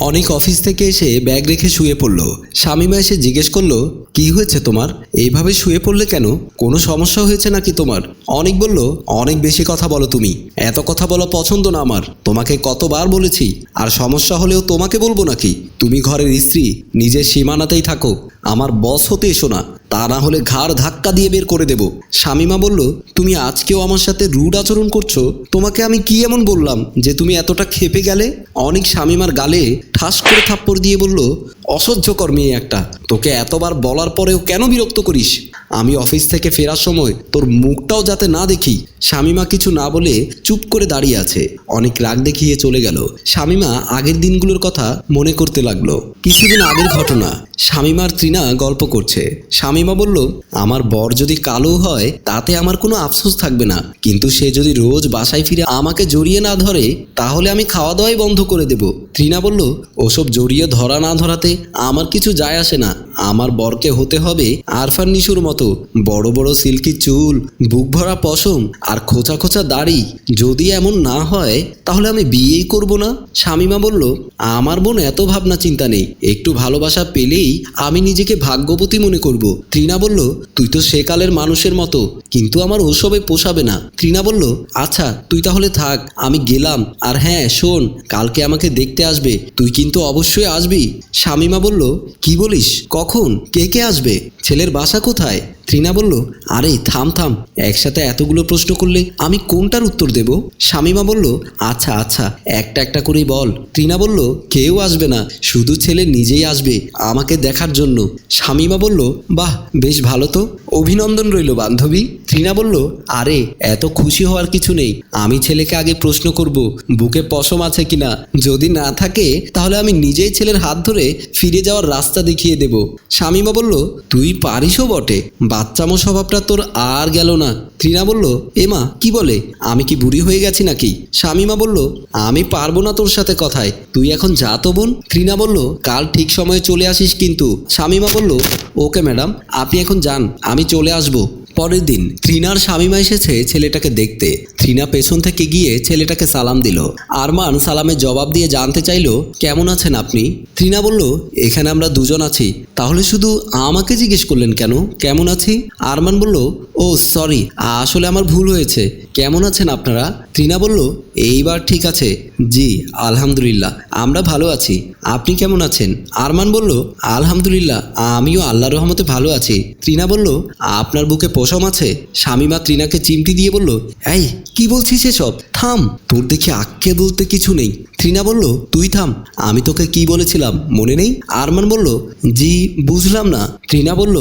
অনেক অফিস থেকে এসে ব্যাগ রেখে শুয়ে পড়ল। শামিমা এসে জিজ্ঞেস করল, কি হয়েছে তোমার? এইভাবে শুয়ে পড়লে কেন? কোনো সমস্যা হয়েছে নাকি তোমার? অনেক বলল, অনেক বেশি কথা বলো তুমি। এত কথা বলা পছন্দ না আমার। তোমাকে কতবার বলেছি, আর সমস্যা হলেও তোমাকে বলব নাকি? তুমি ঘরের স্ত্রী, নিজের সীমানাতেই থাকো। আমার বস হতে এসো না। তা না হলে ঘাড় ধাক্কা দিয়ে বের করে দেব। স্বামীমা বলল, তুমি আজকেও আমার সাথে রুড আচরণ করছ? তোমাকে আমি কি এমন বললাম যে তুমি এতটা খেপে গেলে? অনেক স্বামীমার গালে ঠাস করে থাপ্পড় দিয়ে বলল, অসহ্যকর মেয়ে একটা। তোকে এতবার বলার পরেও কেন বিরক্ত করিস? আমি অফিস থেকে ফেরার সময় তোর মুখটাও যাতে না দেখি স্বামীমা কিছু না বলে চুপ করে দাঁড়িয়ে আছে। অনেক রাগ দেখিয়ে চলে গেল। স্বামীমা আগের দিনগুলোর কথা মনে করতে লাগল। কিছুদিন আগের ঘটনা। শামিমার তৃণা গল্প করছে। শামিমা বলল, আমার বর যদি কালো হয়, তাতে আমার কোনো আফসোস থাকবে না। কিন্তু সে যদি রোজ বাসায় ফিরে আমাকে জড়িয়ে না ধরে, তাহলে আমি খাওয়া দাওয়াই বন্ধ করে দেব। তৃণা বলল, ওসব জড়িয়ে ধরা না ধরাতে আমার কিছু যায় আসে না। আমার বরকে হতে হবে আরফান নিশুর মতো। বড় বড় সিল্কি চুল, বুক ভরা পশম আর খোঁচা খোঁচা দাড়ি যদি এমন না হয়, তাহলে আমি বিয়েই করব না? শামিমা বলল, আমার বোন এত ভাবনা চিন্তা নেই। একটু ভালোবাসা পেলেই আমি নিজেকে ভাগ্যবতী মনে করব। তৃণা বলল, তুই তো সেকালের মানুষের মতো, কিন্তু আমার ওসবে পোষাবে না। তৃণা বলল আচ্ছা তুই তাহলে থাক, আমি গেলাম। আর হ্যাঁ শোন, কালকে আমাকে দেখতে আসবে, তুই কিন্তু অবশ্যই আসবি। শামিমা বলল, কি বলিস? কখন? কে কে আসবে? ছেলের বাসা কোথায়? তৃণা বলল, আরে, থাম থাম, একসাথে এতগুলো প্রশ্ন করলে আমি কোনটার উত্তর দেব? শামিমা বলল আচ্ছা আচ্ছা একটা একটা করেই বল। তৃণা বলল, কেউ আসবে না, শুধু ছেলে নিজেই আসবে, আমাকে দেখার জন্য। শামিমা বলল বাহ বেশ ভালো তো। অভিনন্দন রইল বান্ধবী। তৃণা বলল, আরে, এত খুশি হওয়ার কিছু নেই। আমি ছেলেকে আগে প্রশ্ন করব, বুকে পশম আছে কিনা? যদি না থাকে, তাহলে আমি নিজেই ছেলের হাত ধরে ফিরে যাওয়ার রাস্তা দেখিয়ে দেব। শামিমা বলল, তুই পারিসও বটে। বাচ্চামো স্বভাবটা তোর আর গেল না। তৃণা বলল এমা কি বলে? আমি কি বুড়ি হয়ে গেছি নাকি? শামিমা বলল, আমি পারব না তোর সাথে কথায়। তুই এখন যা তো বোন। তৃণা বলল, কাল ঠিক সময়ে চলে আসিস কিন্তু। শামিমা বলল, ওকে ম্যাডাম, আপনি এখন যান, আমি চলে আসব। পরের দিন তৃণার স্বামীমা এসেছে ছেলেটাকে দেখতে। থ্রিনা পেছন থেকে গিয়ে ছেলেটাকে সালাম দিল। আরমান সালামের জবাব দিয়ে জানতে চাইল, কেমন আছেন আপনি? থ্রিনা বলল, এখানে আমরা দুজন আছি। তাহলে শুধু আমাকে জিজ্ঞেস করলেন কেন? কেমন আছি? আরমান বলল, ও, সরি, আসলে আমার ভুল হয়েছে। কেমন আছেন আপনারা? তৃণা বলল, এইবার ঠিক আছে। জি, আলহামদুলিল্লাহ। আমরা ভালো আছি। আপনি কেমন আছেন? আরমান বলল, আলহামদুলিল্লাহ, আমিও আল্লাহ রহমতে ভালো আছি। তৃণা বলল, আপনার বুকে পশম আছে? স্বামীমা তৃণাকে চিমটি দিয়ে বলল, এই, কি বলছিস এসব? থাম, তোর দেখি আক্কে বলতে কিছু নেই। তৃণা বলল, তুই থাম, আমি তোকে কি বলেছিলাম, মনে নেই? আরমান বলল, জি, বুঝলাম না। তৃণা বলল,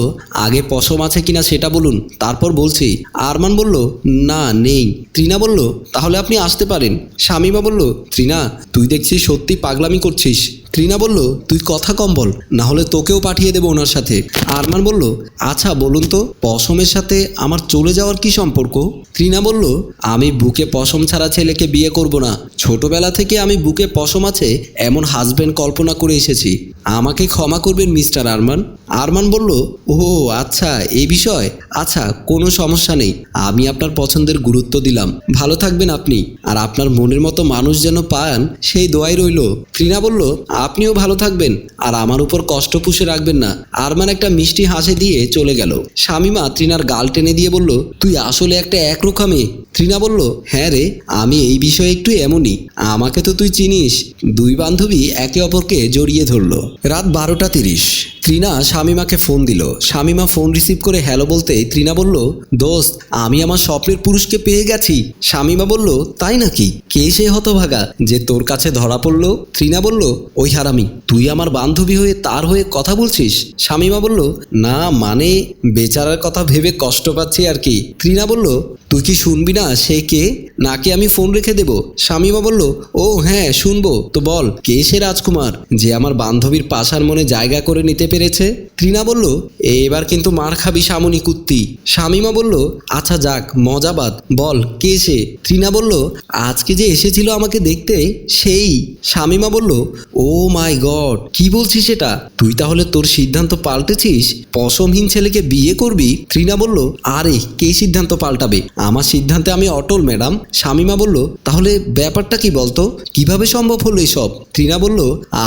আগে পশম আছে কিনা সেটা বলুন, তারপর বলছি। আরমান বলল, না, নেই। তৃণা বলল তাহলে আপনি আসতে পারেন। শামিমা বলল তৃণা তুই দেখছিস সত্যি পাগলামি করছিস। তৃণা বলল, তুই কথা কম বল না হলে তোকেও পাঠিয়ে দেবো ওনার সাথে। আরমান বলল আচ্ছা বলুন তো, পশমের সাথে আমার চলে যাওয়ার কি সম্পর্ক? তৃণা বলল, আমি বুকে পশম ছাড়া ছেলেকে বিয়ে করব না। ছোটবেলা থেকে আমি বুকে পশম আছে এমন হাজবেন্ড কল্পনা করে এসেছি। আমাকে ক্ষমা করবেন, মিস্টার আরমান। আরমান বলল ও আচ্ছা এই বিষয়? আচ্ছা কোনো সমস্যা নেই। আমি আপনার পছন্দের গুরুত্ব দিলাম। ভালো থাকবেন আপনি। আর আপনার মনের মতো মানুষ যেন পান, সেই দোয়াই রইল। তৃণা বলল আপনিও ভালো থাকবেন আর আমার উপর কষ্ট পুষে রাখবেন না। আরমান একটা মিষ্টি হাসি দিয়ে চলে গেল। শামিমা ত্রিনার গাল টেনে দিয়ে বলল, তুই আসলে একটা একরকম তৃণা বলল হ্যাঁ রে, আমি এই বিষয়ে একটু এমনই। আমাকে তো তুই চিনিস। দুই বান্ধবী একে অপরকে জড়িয়ে ধরল। রাত বারোটা তিরিশ। তৃণা শামিমাকে ফোন দিল। শামিমা ফোন রিসিভ করে হ্যালো বলতেই তৃণা বলল, দোস্ত, আমি আমার স্বপ্নের পুরুষকে পেয়ে গেছি। শামিমা বলল, তাই নাকি? কে সে হতভাগা যে তোর কাছে ধরা পড়ল? তৃণা বলল, ওই হারামি, তুই আমার বান্ধবী হয়ে তার হয়ে কথা বলছিস? শামিমা বলল, না মানে বেচারার কথা ভেবে কষ্ট পাচ্ছি আর কি। তৃণা বলল তুই কি শুনবি না? সে কে? নাকি আমি ফোন রেখে দেব? শামিমা বলল, ও হ্যাঁ শুনব। তো বল, কে সে রাজকুমার যে আমার বান্ধবীর পাশার মনে জায়গা করে নিতে পেরেছে? ত্রিনা বলল এবার কিন্তু মার খাবি শামুনি কুত্তি। শামিমা বলল আচ্ছা যাক মজাবাদ বল, কে সে? ত্রিনা বলল, আজকে যে এসেছিল আমাকে দেখতে, সেই। শামিমা বলল, ও মাই গড, কি বলছিস সেটা? তুই তাহলে তোর সিদ্ধান্ত পাল্টেছিস? পশমহীন ছেলেকে বিয়ে করবি? ত্রিনা বলল, আরে, কে সিদ্ধান্ত পাল্টাবে? আমার সিদ্ধান্তে আমি অটল, ম্যাডাম। শামিমা বলল, তাহলে ব্যাপারটা কি বলতো? কীভাবে সম্ভব হলো এসব? ত্রিনা বলল,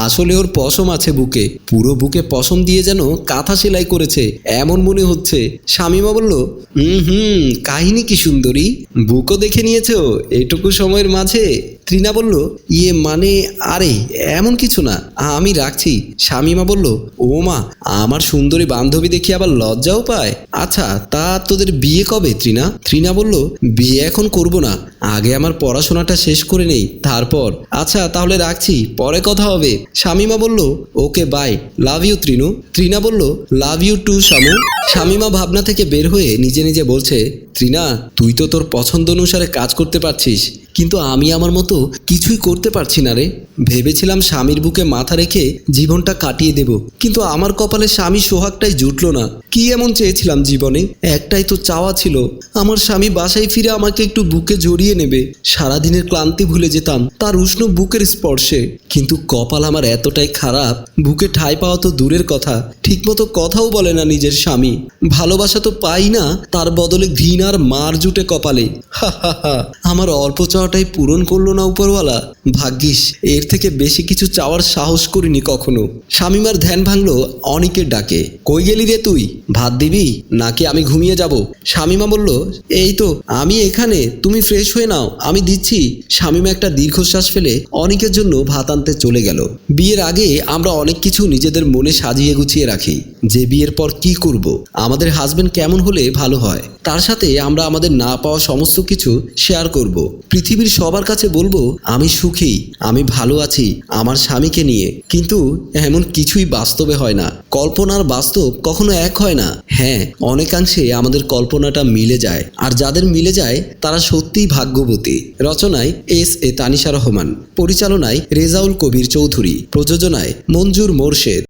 আসলে ওর পশম আছে বুকে। পুরো বুকে পশম দিয়ে যেন কাঁথা সেলাই করেছে, এমন মনে হচ্ছে। শামিমা বলল হুম হুম, কাহিনী কি সুন্দরী? বুকও দেখে নিয়েছ, এটুকু সময়ের মাঝে? ত্রিনা বলল ইয়ে মানে আরে, এমন কিছু না। আমি রাখছি। শামিমা বলল, ও মা, আমার সুন্দরী বান্ধবী দেখি আবার লজ্জাও পায়? আচ্ছা তা তোদের বিয়ে কবে ত্রিনা? ত্রিনা বলল, বিয়ে এখন করব না। আগে আমার পড়াশোনাটা শেষ করে নেই, তারপর। আচ্ছা তাহলে রাখছি, পরে কথা হবে। শামিমা বলল, okay, bye. Love you, Trinu. Trina বলল, love you too, Shamu. Shamima ভাবনা থেকে বের হয়ে নিজে নিজে বলছে, ত্রিনা, তুই তো তোর পছন্দ অনুসারে কাজ করতে পারছিস। কিন্তু আমি আমার মতো কিছুই করতে পারছি না রে। ভেবেছিলাম স্বামীর বুকে মাথা রেখে জীবনটা কাটিয়ে দেব, কিন্তু আমার কপালে স্বামী সোহাগটাই জুটলো না। কি এমন চেয়েছিলাম জীবনে? একটাই তো চাওয়া ছিল, আমার স্বামী বাসায় ফিরে আমাকে একটু বুকে জড়িয়ে নেবে। সারাদিনের ক্লান্তি ভুলে যেতাম তার উষ্ণ বুকের স্পর্শে, কিন্তু কপাল আমার এতটাই খারাপ, বুকে ঠাঁই পাওয়া তো দূরের কথা। ঠিকমতো কথাও বলে না নিজের স্বামী। ভালোবাসা তো পাই না, তার বদলে ঘৃণার মার জুটে কপালে। হা হা হা, আমার অল্প চাওয়াটাই পূরণ করল না উপরওয়ালা। ভাগ্যিস, এর থেকে বেশি কিছু চাওয়ার সাহস করিনি কখনো। শামিমার ধ্যান ভাঙলো অনিকের ডাকে। কই গেলি রে তুই? ভাত দিবি? নাকি আমি ঘুমিয়ে যাব? শামিমা বলল, এই তো, আমি এখানে, তুমি ফ্রেশ হয়ে নাও, আমি দিচ্ছি। শামিমা একটা দীর্ঘশ্বাস ফেলে অনিকের জন্য ভাত আনতে চলে গেল। বিয়ের আগে আমরা অনেক কিছু নিজেদের মনে সাজিয়ে গুছিয়ে রাখি। যে বিয়ের পর কি করব? আমাদের হাজবেন্ড কেমন হলে ভালো হয়? তার সাথে আমরা আমাদের না পাওয়া সমস্ত কিছু শেয়ার করব। পৃথিবীর সবার কাছে বলব, আমি সুখী, আমি ভালো আছি, আমার স্বামীকে নিয়ে। কিন্তু এমন কিছুই বাস্তবে হয় না। কল্পনার বাস্তব কখনো এক হয় না। হ্যাঁ অনেকাংশে আমাদের কল্পনাটা মিলে যায়। আর যাদের মিলে যায়, তারা সত্যিই ভাগ্যবতী। রচনায় এস এ তানিশা রহমান, পরিচালনায় রেজাউল কবির চৌধুরী, প্রযোজনায় মঞ্জুর মোরশেদ।